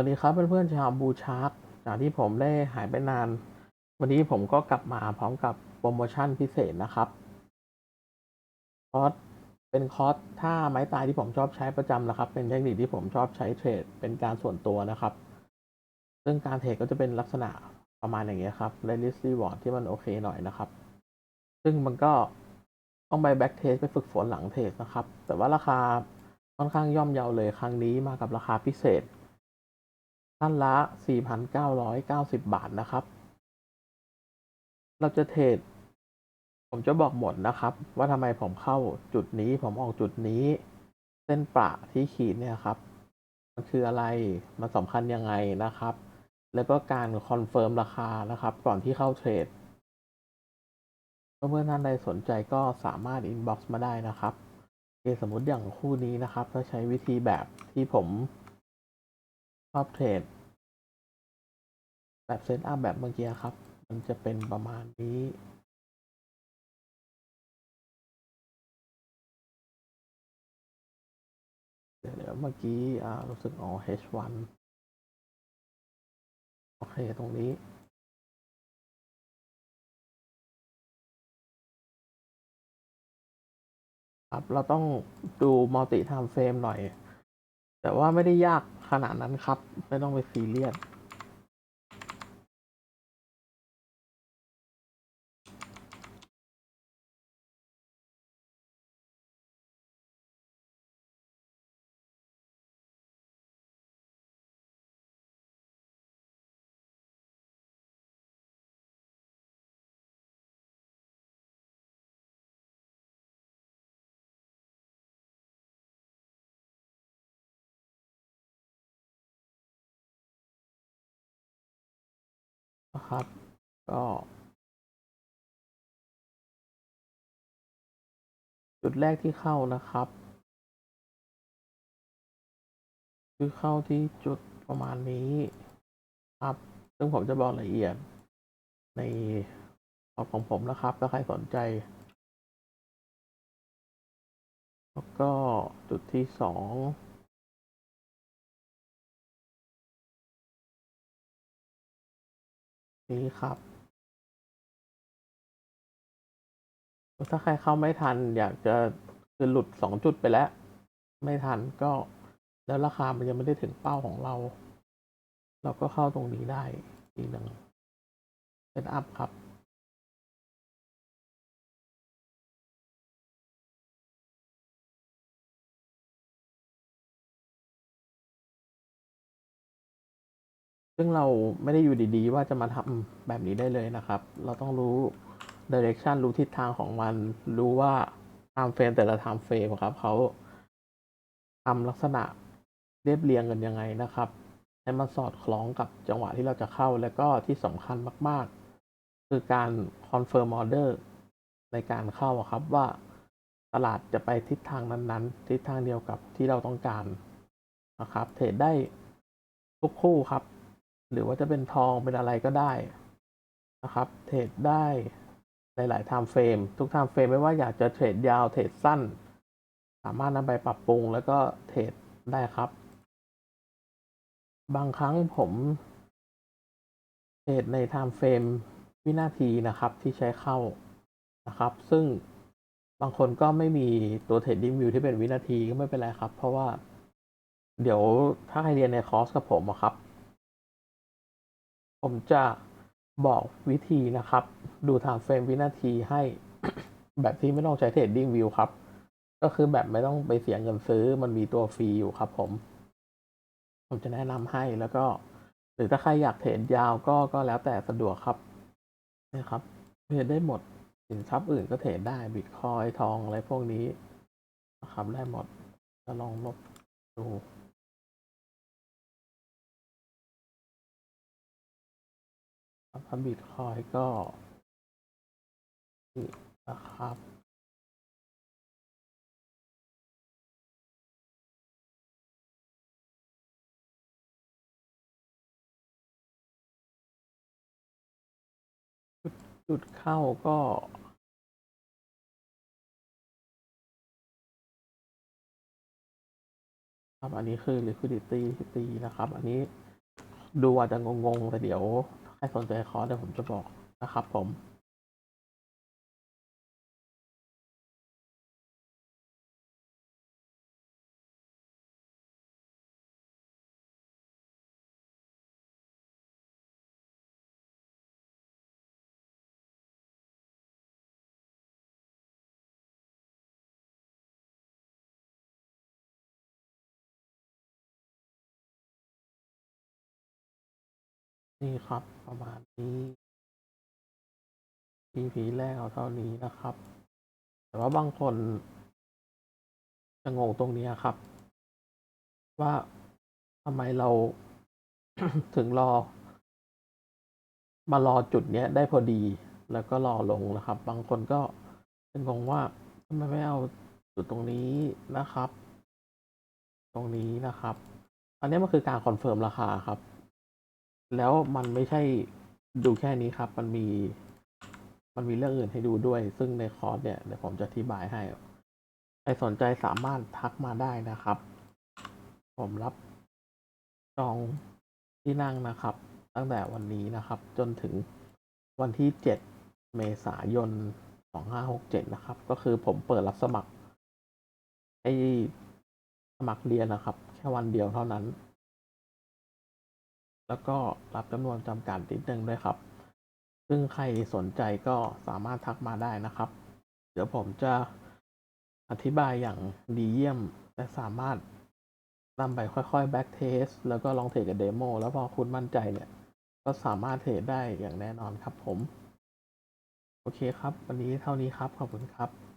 วัสดีครับเพื่อนๆชาวบูชาร์กจากที่ผมได้หายไปนาน วันนี้ผมก็กลับมาพร้อมกับโปรโมชั่นพิเศษนะครับคอร์สเป็นคอร์สท่าไม้ตายที่ผมชอบใช้ประจำนะครับ เป็นเทคนิคที่ผมชอบใช้เทรดเป็นการส่วนตัวนะครับ ซึ่งการเทรดก็จะเป็นลักษณะประมาณอย่างเงี้ยครับได้ลิสรีวอร์ดที่มันโอเคหน่อยนะครับ ซึ่งมันก็ต้องไปแบ็กเทสไปฝึกฝนหลังเทรดนะครับ แต่ว่าราคาค่อนข้างย่อมเยาเลยครั้งนี้มากับราคาพิเศษ ท่านละ 4,990 บาทนะครับ เราจะเทรด ผมจะบอกหมดนะครับ ว่าทำไมผมเข้าจุดนี้ ผมออกจุดนี้ เส้นประที่ขีดเนี่ยครับ มันคืออะไร มันสำคัญยังไงนะครับ แล้วก็การคอนเฟิร์มราคานะครับ ก่อนที่เข้าเทรดเมื่อท่านใดสนใจก็สามารถอินบ็อกซ์มาได้นะครับโอเคสมมติอย่างคู่นี้นะครับ ถ้าใช้วิธีแบบที่ผม ชอบเทรดแบบเซตอัพแบบเมื่อกี้ครับ มันจะเป็นประมาณนี้เดี๋ยวเมื่อกี้อ่ารู้สึกอ๋อ H1 โอเค ตรงนี้ ครับ เราต้องดูมัลติไทม์เฟรมหน่อย แต่ว่าไม่ได้ยาก ขนาดนั้นครับ ไม่ต้องไปซีเรียส นะครับ ก็จุดแรกที่เข้านะครับ คือเข้าที่จุดประมาณนี้ครับ ซึ่งผมจะบอกละเอียดในพอของผมนะครับ ถ้าใครสนใจ แล้วก็จุดที่สอง นี้ครับ ถ้าใครเข้าไม่ทัน อยากจะคือหลุดสองจุดไปแล้ว ไม่ทันก็แล้วราคามันยังไม่ได้ถึงเป้าของเรา เราก็เข้าตรงนี้ได้อีกหนึ่งเซตอัพครับ ซึ่งเราไม่ได้อยู่ดีๆ ว่าจะมาทำแบบนี้ได้เลยนะครับ เราต้องรู้ direction รู้ทิศทางของมัน รู้ว่า time frame แต่ละ time frame ครับเขาทำลักษณะเรียบเรียงกันยังไงนะครับให้มันสอดคล้องกับจังหวะที่เราจะเข้าแล้วก็ที่สำคัญมาก ๆ คือการ confirm order ในการเข้าครับว่าตลาดจะไปทิศทางนั้นๆ ทิศทางเดียวกับที่เราต้องการนะครับ เทรดได้ทุกคู่ครับ หรือว่าจะเป็นทองเป็นอะไรก็ได้นะครับ เทรดได้หลายๆ time frame ทุก time frame ไม่ว่าอยากจะเทรดยาวเทรดสั้น สามารถนำไปปรับปรุงแล้วก็เทรดได้ครับ บางครั้งผมเทรดใน time frame วินาทีนะครับที่ใช้เข้านะครับ ซึ่งบางคนก็ไม่มีตัว trading view ที่เป็นวินาทีก็ไม่เป็นไรครับ เพราะว่าเดี๋ยวถ้าใครเรียนในคอร์สกับผมอะครับ ผมจะบอกวิธีนะครับ ดู time frame วินาทีให้ แบบที่ไม่ต้องใช้ trading view ครับ ก็คือแบบไม่ต้องไปเสียเงินซื้อมันมีตัวฟรีอยู่ครับผม ผมจะแนะนำให้แล้วก็ หรือถ้าใครอยากเทรดยาวก็ก็แล้วแต่สะดวกครับนะครับเทรดได้หมดสินทรัพย์อื่นก็เทรดได้บิตคอยทองอะไรพวกนี้นะครับได้หมดจะลองลบดู ถ้าบิตคอยก็นะครับจุดจุดเข้าก็ครับอันนี้คือ liquidity ที่ตีนะครับ อันนี้ดูอาจจะงงๆแต่เดี๋ยว ใครสนใจคอร์สเดี๋ยวผมจะบอกนะครับผม นี่ครับประมาณนี้ EP แรกเอาเท่านี้นะครับ แต่ว่าบางคนจะงงตรงนี้ครับ ว่าทำไมเราถึงรอ มารอจุดเนี้ยได้พอดีแล้วก็รอลงนะครับ บางคนก็เป็นงงว่าทำไมไม่เอาจุดตรงนี้นะครับ ตรงนี้นะครับ อันนี้มันคือการคอนเฟิร์มราคาครับ แล้วมันไม่ใช่ดูแค่นี้ครับ มันมี มันมีเรื่องอื่นให้ดูด้วย ซึ่งในคอร์สเนี่ยเดี๋ยวผมจะอธิบายให้ ใครสนใจสามารถทักมาได้นะครับ ผมรับจองที่นั่งนะครับ ตั้งแต่วันนี้นะครับ จนถึงวันที่ 7 เมษายน 2567 นะครับ ก็คือผมเปิดรับสมัครให้สมัครเรียนนะครับ แค่วันเดียวเท่านั้น แล้วก็รับจำนวนจำกัดนิดนึงด้วยครับ ซึ่งใครสนใจก็สามารถทักมาได้นะครับ เดี๋ยวผมจะอธิบายอย่างดีเยี่ยม และสามารถนำไปค่อยๆแบ็กเทสแล้วก็ลองเทรดกับเดโมแล้วพอคุณมั่นใจเนี่ย ก็สามารถเทรดได้อย่างแน่นอนครับผม โอเคครับ วันนี้เท่านี้ครับ ขอบคุณครับ